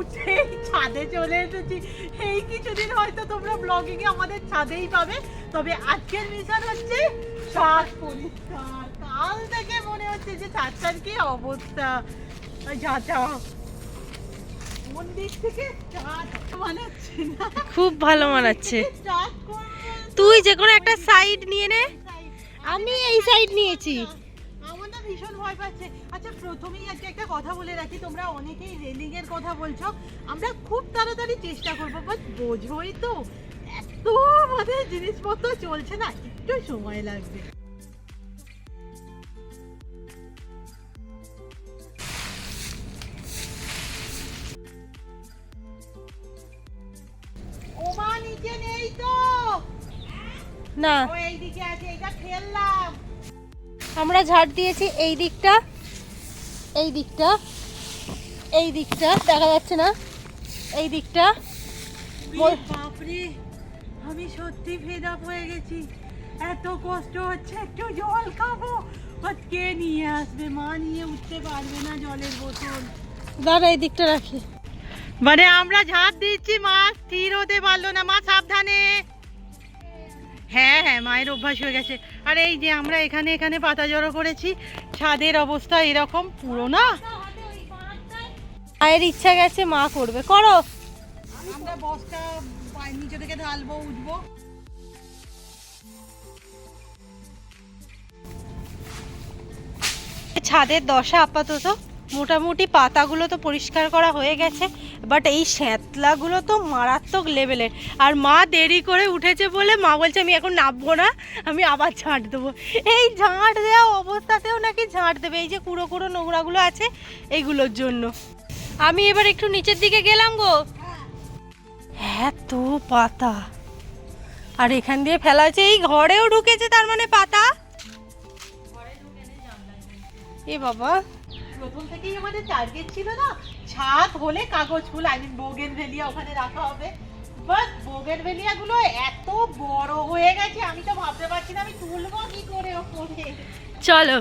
উঠে ছাদে চলে এসেছি। এই কিছুদিন হয়তো তোমরা ব্লগিং এ আমাদের ছাদেই পাবে। তবে আজকের মিশন হচ্ছে ছাদ পরিষ্কার। কাল থেকে মনে হচ্ছে যে ছাদটার কি অবস্থা? যা যা। বানাচ্ছি না? খুব ভালো মানাচ্ছে। তুই যে কোনো একটা সাইড নিয়ে নে। আমি এই সাইড নিয়েছি। না ভীষণ ভয় পাচ্ছে। আচ্ছা প্রথমেই আজকে একটা কথা বলে রাখি, তোমরা অনেকেই রেলিং এর কথা বলছো, আমরা খুব তাড়াতাড়ি চেষ্টা করব বাট বোঝোই তো, এত আমাদের জিনিসপত্র চলছে না, একটু সময় লাগবে। আমরা ঝাড় দিয়েছি এই দিকটা এই দিকটা এই দিকটা দেখা যাচ্ছে না এই দিকটা। বাপরে আমি সত্যি ফেড আপ হয়ে গেছি। এত কষ্ট হচ্ছে একটু জল খাব। কে নিয়ে আসবে? মা নিয়ে উঠতে পারবে না জলের বোতল। দাঁড়া এই দিকটা রাখি। মানে আমরা ঝাঁপ দিচ্ছি মা স্থির হতে পারল না মা সাবধানে। হ্যাঁ হ্যাঁ মায়ের অভ্যাস হয়ে গেছে। আর এই যে আমরা এখানে এখানে পাতা জড়ো করেছি ছাদের অবস্থা এরকম পুরো না? মায়ের ইচ্ছা গেছে মা করবে। করো। আমরা বস্তা নিচে থেকে ঢালবো উঠবো। ছাদের দশা আপাতত। মোটামুটি পাতাগুলো তো পরিষ্কার করা হয়ে গেছে বাট এই শ্যাতলাগুলো তো মারাত্মক লেভেলের আর মা দেরি করে উঠেছে বলে মা বলছে, আমি এখন নামবো না, আমি আবার ঝাঁট দেবো। এই ঝাঁট দেওয়া অবস্থাতেও নাকি ঝাঁট দেবে, এই যে কুড়ো কুড়ো নোংরাগুলো আছে এইগুলোর জন্য। আমি এবার একটু নিচের দিকে গেলাম গো। এত পাতা। আর এখান দিয়ে ফেলা আছে এই ঘরেও ঢুকেছে তার মানে পাতা? এ বাবা। প্রথম থেকেই আমাদের টার্গেট ছিল না? ছাদ হলে কাগজ ফুল আই মিন বোগেন ভেলিয়া ওখানে রাখা হবে। বাট বোগেন ভেলিয়া গুলো এত বড় হয়ে গেছে আমি তো ভাবতে পারছি না আমি তুলবো কি করে ওপরে। চলো।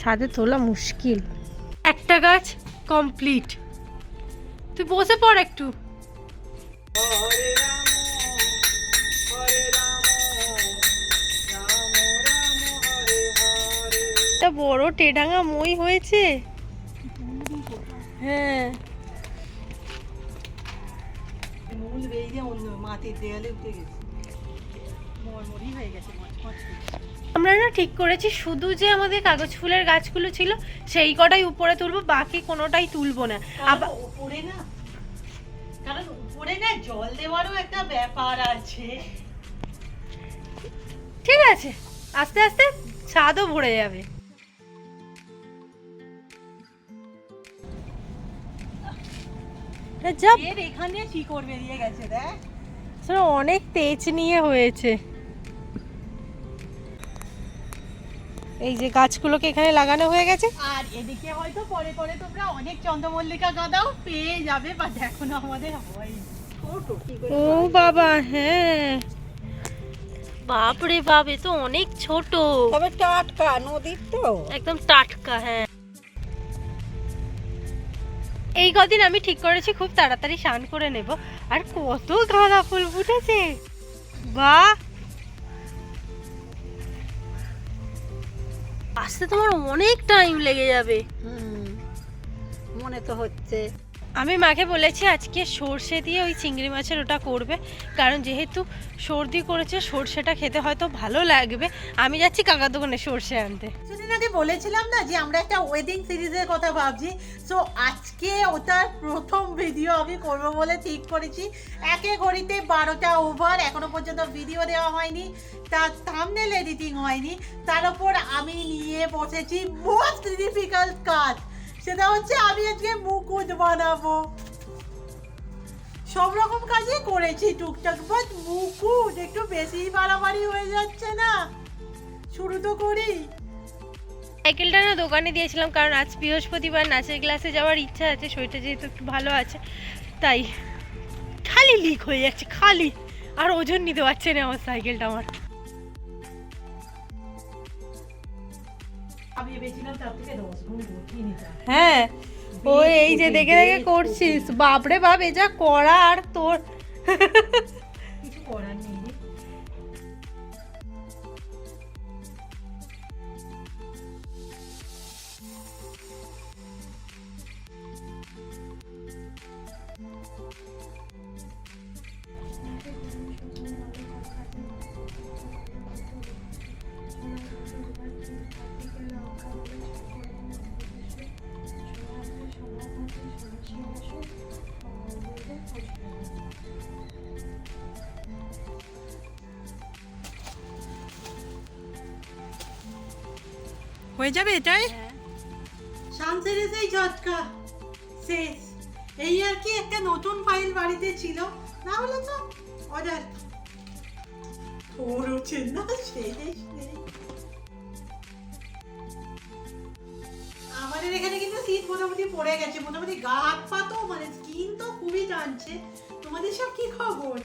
ছাদে তোলা মুশকিল। একটা গাছ কমপ্লিট তুই বসে পড় একটু একটা। বড় টেডাঙা মই হয়েছে? হ্যাঁ। মূল বেরিয়ে অন্য মাটির দেয়ালে উঠে গেছে। মরমরি হয়ে গেছে মচমচ করে। আমরা না ঠিক করেছি শুধু যে আমাদের কাগজ ফুলের গাছগুলো ছিল সেই কটাই উপরে তুলবো বাকি কোনোটাই তুলবো না। আবার উপরে না। কারণ না জল দেওয়ারও একটা ব্যাপার আছে। ঠিক আছে আস্তে আস্তে ভরে যাবে। এ যা এর এখানে শিকড় বেরিয়ে গেছে দেখ। অনেক তেজ নিয়ে হয়েছে। এই যে গাছগুলোকে এখানে লাগানো হয়ে গেছে। আর এদিকে হয়তো পরে পরে তোমরা অনেক চন্দ্রমল্লিকা গাঁদাও পেয়ে যাবে বা এখনও আমাদের করে ও বাবা হ্যাঁ। বাপরে বাপ এ তো অনেক ছোট। তবে টাটকা নদীর তো। একদম টাটকা হ্যাঁ। এই কদিন আমি ঠিক করেছি খুব তাড়াতাড়ি স্নান করে নেব। আর কত গাঁদা ফুল ফুটেছে। বাহ আসতে তোমার অনেক টাইম লেগে যাবে। মনে তো হচ্ছে। আমি মাকে বলেছি আজকে সর্ষে দিয়ে ওই চিংড়ি মাছের ওটা করবে। কারণ যেহেতু সর্দি করেছে, সর্ষেটা খেতে হয়তো ভালো লাগবে। আমি যাচ্ছি কাকার দোকানে সর্ষে আনতে। কিছুদিন আগে বলেছিলাম না যে আমরা একটা ওয়েডিং সিরিজের কথা ভাবছি? সো আজকে ওটার প্রথম ভিডিও আমি করব বলে ঠিক করেছি। একে ঘড়িতে বারোটা ওভার এখনও পর্যন্ত ভিডিও দেওয়া হয়নি। তার থামনেল এডিটিং হয়নি। তার উপর আমি নিয়ে বসেছি মোস্ট ডিফিকাল্ট কাজ। সেটা হচ্ছে আমি আজকে মুকুট বানাবো। সব রকম কাজই করেছি টুকটাক বাট মুকুট একটু বেশি বাড়াবাড়ি হয়ে যাচ্ছে না। শুরু তো করি। সাইকেলটা না দোকানে দিয়েছিলাম, কারণ আজ বৃহস্পতিবার, নাচের ক্লাসে যাওয়ার ইচ্ছা আছে, শরীরটা যেহেতু একটু ভালো আছে, তাই খালি লিক হয়ে যাচ্ছে, খালি। আর ওজন নিতে পারছে না আমার সাইকেলটা আমার। হ্যাঁ ও এই যে দেখে দেখে করছিস। বাপরে বাপ এ যা করা আর তোর। কিছু করার নেই। হয়ে যাবে এটাই? এই ঝটকা, শেষ। এই আর কি একটা নতুন ফাইল বাড়িতে ছিল, না হলে তো অর্ডার আমাদের এখানে কিন্তু শীত মোটামুটি পড়ে গেছে, মোটামুটি গা হাত পা তো মানে স্কিন তো খুবই টানছে। তোমাদের সব কি খবর?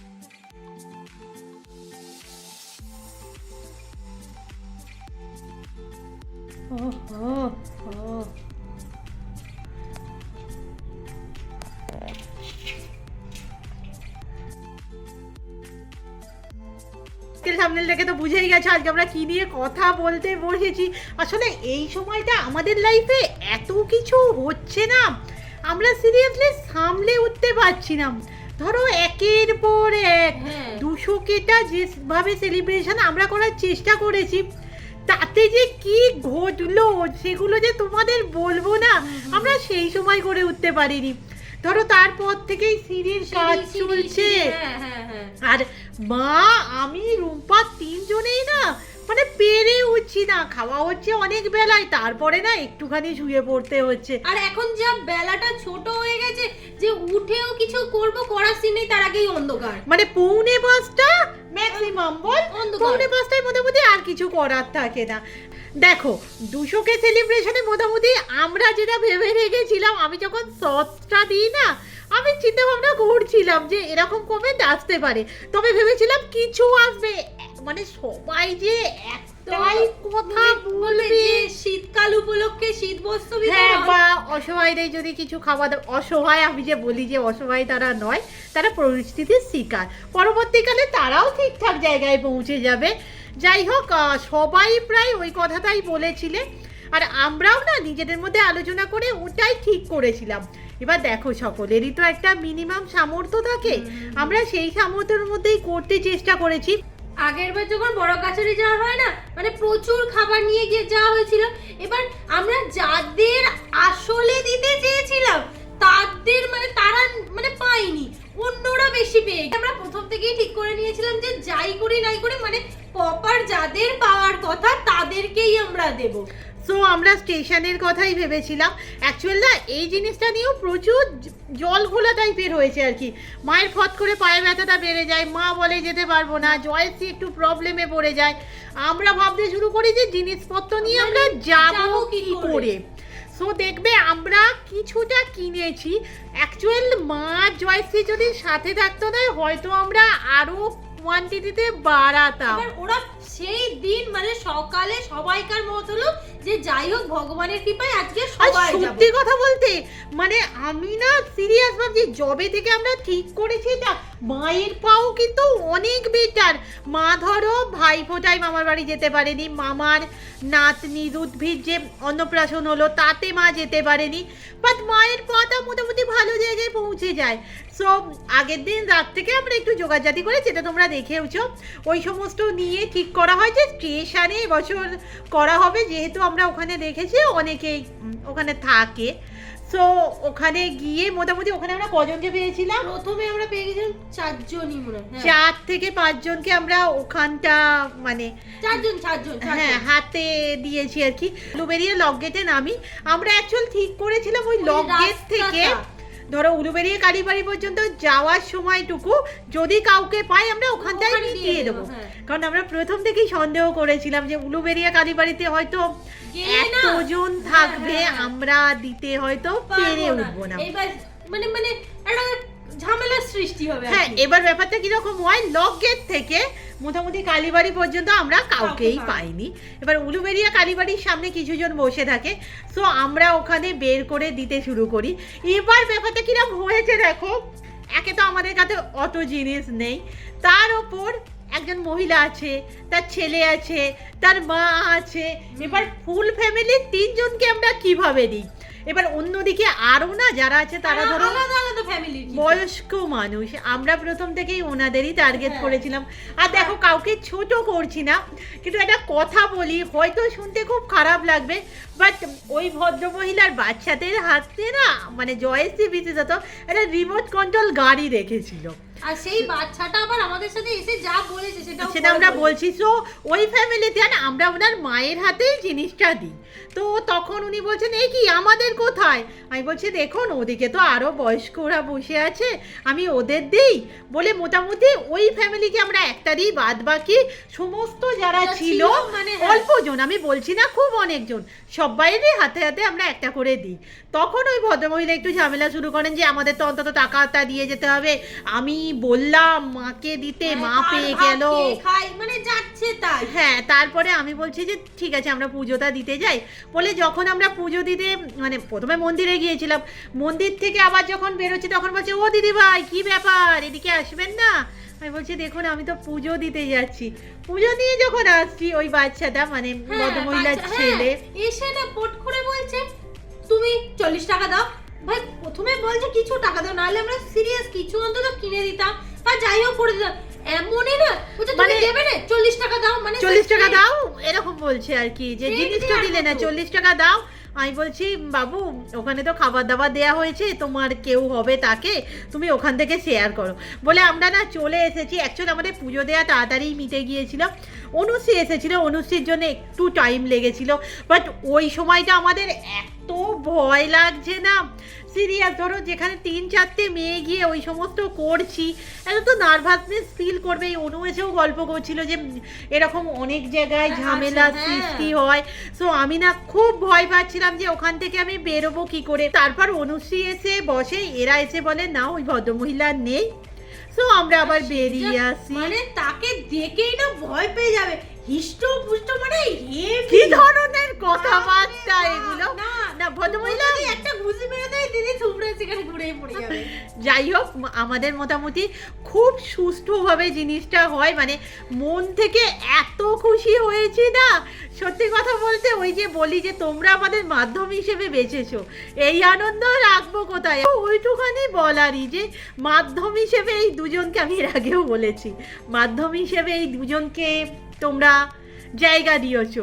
সামনে দেখে তো বুঝেই গেছে আজকে আমরা কি নিয়ে কথা বলতে বসেছি? আসলে এই সময়টা আমাদের লাইফে এত কিছু হচ্ছে না। আমরা সিরিয়াসলি সামলে উঠতে পারছি না। ধরো একের পর এক হ্যাঁ। দুশো কেটা যেভাবে সেলিব্রেশন আমরা করার চেষ্টা করেছি তাতে যে কি ঘটলো সেগুলো যে তোমাদের বলব না আমরা সেই সময় করে উঠতে পারিনি। ধরো তারপর থেকেই সিঁড়ির কাজ চলছে। হ্যাঁ হ্যাঁ। আর মা আমি রুম্পা তিনজনেই না মানে পেরে উঠছি না খাওয়া হচ্ছে অনেক বেলায় তারপরে না একটুখানি শুয়ে পড়তে হচ্ছে। আর এখন যা বেলাটা ছোট হয়ে গেছে যে উঠেও কিছু করব করার সিনে তার আগেই অন্ধকার। মানে পৌনে পাঁচটা ম্যাক্সিমাম বল। পৌনে পাঁচটায় মোটামুটি আর কিছু করার থাকে না। দেখো দুশোকে সেলিব্রেশনে মোটামুটি আমরা যেটা ভেবে রেখেছিলাম আমি যখন সসটা দিই না আমি চিন্তা ভাবনা করছিলাম যে এরকম কমেন্ট আসতে পারে। তবে ভেবেছিলাম কিছু আসবে। মানে সবাই যে একটাই কথা বলবে। শীতকাল উপলক্ষে শীত বস্ত্র হ্যাঁ বা অসহায়দের যদি কিছু খাওয়া দাওয়া অসহায় আমি যে বলি যে অসহায় তারা নয় তারা পরিস্থিতির শিকার। পরবর্তীকালে তারাও ঠিকঠাক জায়গায় পৌঁছে যাবে। যাই হোক সবাই প্রায় ওই কথাটাই বলেছিলে। আর আমরাও না নিজেদের মধ্যে আলোচনা করে ওটাই ঠিক করেছিলাম। এবার দেখো সকলেরই তো একটা মিনিমাম সামর্থ্য থাকে। আমরা সেই সামর্থ্যের মধ্যেই করতে চেষ্টা করেছি। আগের বার যখন বড় কাছারি যাওয়া হয় না মানে প্রচুর খাবার নিয়ে গিয়ে যাওয়া হয়েছিল এবার আমরা যাদের আসলে দিতে চেয়েছিলাম তাদের মানে তারা মানে পাইনি অন্যরা বেশি পেয়ে আমরা প্রথম থেকেই ঠিক করে নিয়েছিলাম যে যাই করি নাই করি মানে প্রপার যাদের পাওয়ার কথা তাদেরকেই আমরা দেব। সো আমরা স্টেশনের কথাই ভেবেছিলাম। অ্যাকচুয়াল না এই জিনিসটা নিয়েও প্রচুর জল ঘোলা টাইপের হয়েছে আর কি। মায়ের ফট করে পায়ে ব্যথাটা বেড়ে যায় মা বলে যেতে পারব না জয়সি একটু প্রবলেমে পড়ে যায়। আমরা ভাবতে শুরু করি যে জিনিসপত্র নিয়ে আমরা যাব যাব কি করে? সো দেখবে আমরা কিছুটা কিনেছি। অ্যাকচুয়াল মা জয়সি যদি সাথে থাকতো না হয়তো আমরা আরও কোয়ান্টিটিতে বাড়াতাম ওরা সেই দিন মানে সকালে সবাইকার মত হলো যে যাই হোক ভগবানের কৃপায় আজকে সবাই যাব। সত্যি কথা বলতে মানে আমি না সিরিয়াস ভাবছি জবে থেকে আমরা ঠিক করেছি এটা মায়ের পাও কিন্তু অনেক বেটার মা ধরো ভাই ফোটাই মামার বাড়ি যেতে পারেনি মামার নাতনি উদ্ভিদ যে অন্নপ্রাশন হলো তাতে মা যেতে পারেনি। বাট মায়ের পাটা মোটামুটি ভালো জায়গায় পৌঁছে যায়। সো আগের দিন রাত থেকে আমরা একটু যোগাযাতি করে যেটা তোমরা দেখেওছো ওই সমস্ত নিয়ে ঠিক করা হয় যে স্টেশনে এবছর করা হবে। যেহেতু আমরা ওখানে দেখেছি অনেকেই ওখানে থাকে। সো ওখানে গিয়ে মোটামুটি ওখানে আমরা কজনকে পেয়েছিলাম? প্রথমে আমরা পেয়ে গেছিলাম চারজনই মনে হয় হ্যাঁ। চার থেকে পাঁচজনকে আমরা ওখানটা মানে চারজন চারজন হ্যাঁ হাতে দিয়েছি আর কি। উলুবেরিয়া লক গেটে নামি। আমরা অ্যাকচুয়াল ঠিক করেছিলাম ওই ওই লক গেট থেকে ধরো উলুবেরিয়া কালীবাড়ি পর্যন্ত যাওয়ার সময়টুকু যদি কাউকে পাই আমরা ওখানটায় ওখানে দিয়ে দেবো, হ্যাঁ। কারণ আমরা প্রথম থেকেই সন্দেহ করেছিলাম যে উলুবেরিয়া কালীবাড়িতে হয়তো এতজন হ্যাঁ, থাকবে হ্যাঁ। আমরা দিতে হয়তো পেরে উঠবো না মানে মানে ঝামেলার সৃষ্টি হবে হ্যাঁ এবার ব্যাপারটা কীরকম? হয় লক গেট থেকে মোটামুটি কালীবাড়ি পর্যন্ত আমরা কাউকেই পাইনি। এবার উলুবেরিয়া কালীবাড়ির সামনে কিছুজন বসে থাকে। সো আমরা ওখানে বের করে দিতে শুরু করি। এবার ব্যাপারটা কীরকম হয়েছে দেখো একে তো আমাদের কাছে অত জিনিস নেই। তার ওপর একজন মহিলা আছে তার ছেলে আছে তার মা আছে। এবার ফুল ফ্যামিলির তিনজনকে আমরা কীভাবে দিই? এবার অন্যদিকে আরও না যারা আছে তারা ধরো বয়স্ক মানুষ আমরা প্রথম থেকেই ওনাদেরই টার্গেট হ্যাঁ। করেছিলাম। আর দেখো কাউকে ছোট করছি না কিন্তু একটা কথা বলি হয়তো শুনতে খুব খারাপ লাগবে বাট ওই ভদ্রমহিলার বাচ্চাদের হাতে না মানে জয়শ্রী বিশেষত একটা রিমোট কন্ট্রোল গাড়ি রেখেছিল। আর সেই বাচ্চাটা আবার আমাদের সাথে এসে যা বলেছে সেটা সেটা আমরা বলছি সো ওই ফ্যামিলিতে না আমরা ওনার মায়ের হাতেই জিনিসটা দিই। তো তখন উনি বলছেন এই কি আমাদের কোথায়? আমি বলছি দেখুন ওদিকে তো আরও বয়স্করা বসে আছে আমি ওদের দিই। বলে মোটামুটি ওই ফ্যামিলিকে আমরা একটা দিই বাদ বাকি সমস্ত যারা ছিল মানে হ্যাঁ। অল্পজন আমি বলছি না খুব অনেকজন সবাইরই হাতে হাতে আমরা একটা করে দিই। তখন ওই ভদ্রমহিলা একটু ঝামেলা শুরু করেন যে আমাদের তো অন্তত টাকাটা দিয়ে যেতে হবে আমি বললাম মাকে দিতে হ্যাঁ, মা পেয়ে গেল। মানে যাচ্ছে তাই। হ্যাঁ তারপরে আমি বলছি যে ঠিক আছে আমরা পুজোটা দিতে যাই। বলে যখন আমরা পুজো দিতে মানে প্রথমে মন্দিরে গিয়েছিলাম মন্দির থেকে আবার যখন বেরোচ্ছি তখন বলছে ও দিদি ভাই কি ব্যাপার? এদিকে আসবেন না? আমি বলছি দেখুন আমি তো পুজো দিতে যাচ্ছি। পুজো নিয়ে যখন আসছি ওই বাচ্চাটা মানে হ্যাঁ, ভদ্রমহিলার ছেলে হ্যাঁ, এসে না পট করে বলছে তুমি চল্লিশ টাকা দাও। ভাই প্রথমে বলছে কিছু টাকা দাও নাহলে আমরা সিরিয়াস কিছু অন্তত কিনে দিতাম। বা যাই হোক করে দিতাম। এমনই না বলছে তুমি মানে- দেবে না চল্লিশ টাকা দাও মানে চল্লিশ টাকা দাও এরকম বলছে আর কি যে জিনিসটা দিলে না চল্লিশ টাকা দাও। আমি বলছি বাবু ওখানে তো খাবার দাবার দেওয়া হয়েছে তোমার কেউ হবে তাকে তুমি ওখান থেকে শেয়ার করো। বলে আমরা না চলে এসেছি। অ্যাকচুয়ালি আমাদের পুজো দেওয়া তাড়াতাড়ি মিটে গিয়েছিল। অনুশ্রী এসেছিল অনুশ্রীর জন্য একটু টাইম লেগেছিল বাট ওই সময়টা আমাদের এত ভয় লাগছে না। সিরিয়াস ধরো যেখানে তিন চারটে মেয়ে গিয়ে ওই সমস্ত করছি এত তো নার্ভাসনেস ফিল করবে। এই অনু এসেও গল্প করছিল যে এরকম অনেক জায়গায় হ্যাঁ, ঝামেলা হ্যাঁ। সৃষ্টি হয়। সো আমি না খুব ভয় পাচ্ছিলাম যে ওখান থেকে আমি বেরোবো কি করে? তারপর অনুশ্রী এসে বসে এরা এসে বলে না ওই ভদ্রমহিলা নেই। সো আমরা আবার বেরিয়ে আসি। মানে তাকে দেখেই না ভয় পেয়ে যাবে। হিষ্ট পুষ্ট মানে। কি ধরনের কথাবার্তা এগুলো? না। না ভদ্রমহিলা। একটা ঘুষি মেরে দেয় দিদি থুবড়ে সেখানে ঘুরেই পড়ে যাবে। যাই হোক আমাদের মোটামুটি খুব সুষ্ঠুভাবে জিনিসটা হয়। মানে মন থেকে এত খুশি হয়েছি না সত্যি কথা বলতে ওই যে বলি যে তোমরা আমাদের মাধ্যম হিসেবে বেঁচেছো, এই আনন্দ রাখব কোথায়? ওইটুখানি বলারই যে মাধ্যম হিসেবে এই দুজনকে আমি এর আগেও বলেছি, মাধ্যম হিসেবে এই দুজনকে তোমরা জায়গা দিয়েছ।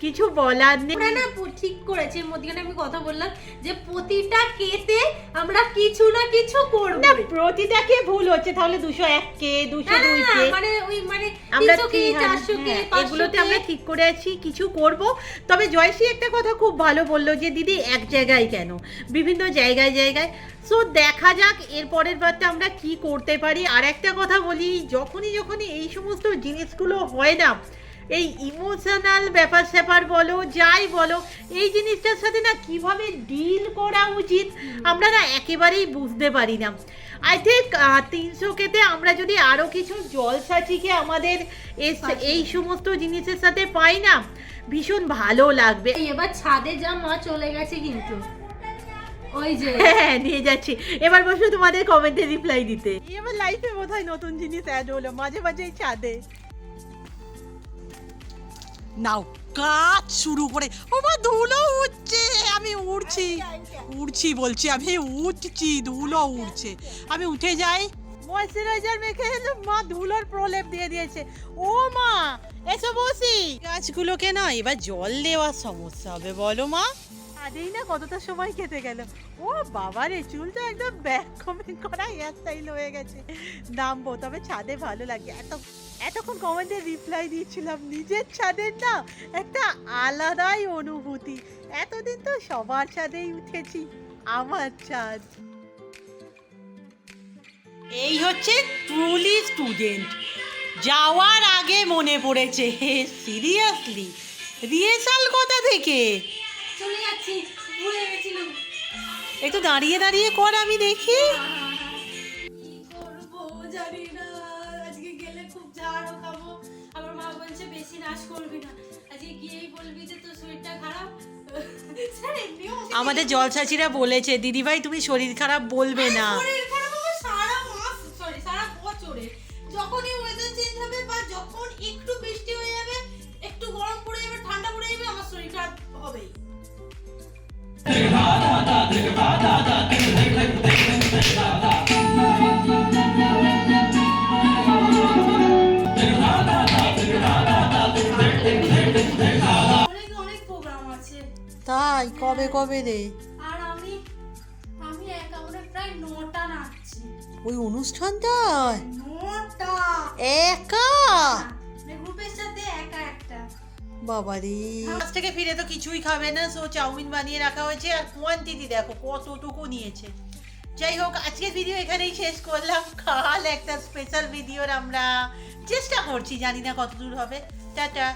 কিছু বলার নেই। আমরা না ঠিক করেছি মধ্যখানে আমি কথা বললাম যে প্রতিটা কেতে আমরা কিছু না কিছু করব। না প্রতিটাকে ভুল হচ্ছে তাহলে দুশো এক কে দুশো না, না, দুই না, কে। মানে ওই মানে আমরা কি- হ্যাঁ, 400 কে হ্যাঁ, 500 এগুলোতে আমরা ঠিক করে আছি কিছু করব। তবে জয়শ্রী একটা কথা খুব ভালো বলল যে দিদি এক জায়গায় কেন? বিভিন্ন জায়গায় জায়গায়। সো দেখা যাক এর পরের বারটা আমরা কি করতে পারি। আর একটা কথা বলি যখনই যখনই এই সমস্ত জিনিসগুলো হয় না এই ইমোশনাল ব্যাপার স্যাপার বলো যাই বলো এই জিনিসটার সাথে না কীভাবে ডিল করা উচিত আমরা না একেবারেই বুঝতে পারি না। আই থিঙ্ক তিনশো কেতে আমরা যদি আরও কিছু জলসাচিকে আমাদের এস- এই সমস্ত জিনিসের সাথে পাই না ভীষণ ভালো লাগবে। এই এবার ছাদে যা মা চলে গেছে কিন্তু। ওই যে। হ্যাঁ নিয়ে যাচ্ছি। এবার বসো তোমাদের কমেন্টে রিপ্লাই দিতে। এবার লাইফে বোধহয় নতুন জিনিস অ্যাড হলো মাঝে মাঝেই ছাদে। নাও কাজ শুরু করে। ও মা ধুলো উঠছে আমি উড়ছি উড়ছি বলছি আমি উঠছি ধুলো উড়ছে। আমি উঠে যাই। ময়শ্চারাইজার মেখে মা ধুলোর প্রলেপ দিয়ে দিয়েছে। ও মা এসো বসি। গাছগুলোকে না এবার জল দেওয়ার সমস্যা হবে বলো মা। আদেই না কতটা সময় কেটে গেল। ও বাবা রে চুল তো একদম ব্যাক করা হেয়ার স্টাইল হয়ে গেছে। নামবো, তবে ছাদে ভালো লাগে। এত, এতক্ষণ কমেন্টে রিপ্লাই দিয়েছিলাম, নিজের ছাদের না একটা আলাদাই অনুভূতি। এতদিন তো সবার ছাদেই উঠেছি, আমার ছাদ। এই হচ্ছে ট্রুলি স্টুডেন্ট যাওয়ার আগে মনে পড়েছে, হে সিরিয়াসলি রিহার্সাল কোথা থেকে? চলে যাচ্ছি ভুলে গেছিলাম। একটু দাঁড়িয়ে দাঁড়িয়ে কর আমি দেখি। জানি না আজকে গেলে খুব ঝাড়ও খাব। আমার মা বলছে বেশি নাশ করবি না। আজকে গিয়েই বলবি যে তোর শরীরটা খারাপ? আমাদের জলসাচিরা বলেছে দিদিভাই তুমি শরীর খারাপ বলবে না। আছে। তাই কবে কবে রে? আর আমি আমি একা মানে প্রায় নটা নাচছি ওই অনুষ্ঠানটায়? নটা? একা? মানে গ্রুপের সাথে একা একটা। বাবারে আজ থেকে ফিরে তো কিছুই খাবে না সো চাউমিন বানিয়ে রাখা হয়েছে। আর কোয়ান্টিটি দেখো কতটুকু নিয়েছে। যাই হোক আজকের ভিডিও এখানেই শেষ করলাম। কাল একটা স্পেশাল ভিডিওর আমরা চেষ্টা করছি জানি না কতদূর হবে। টাটা।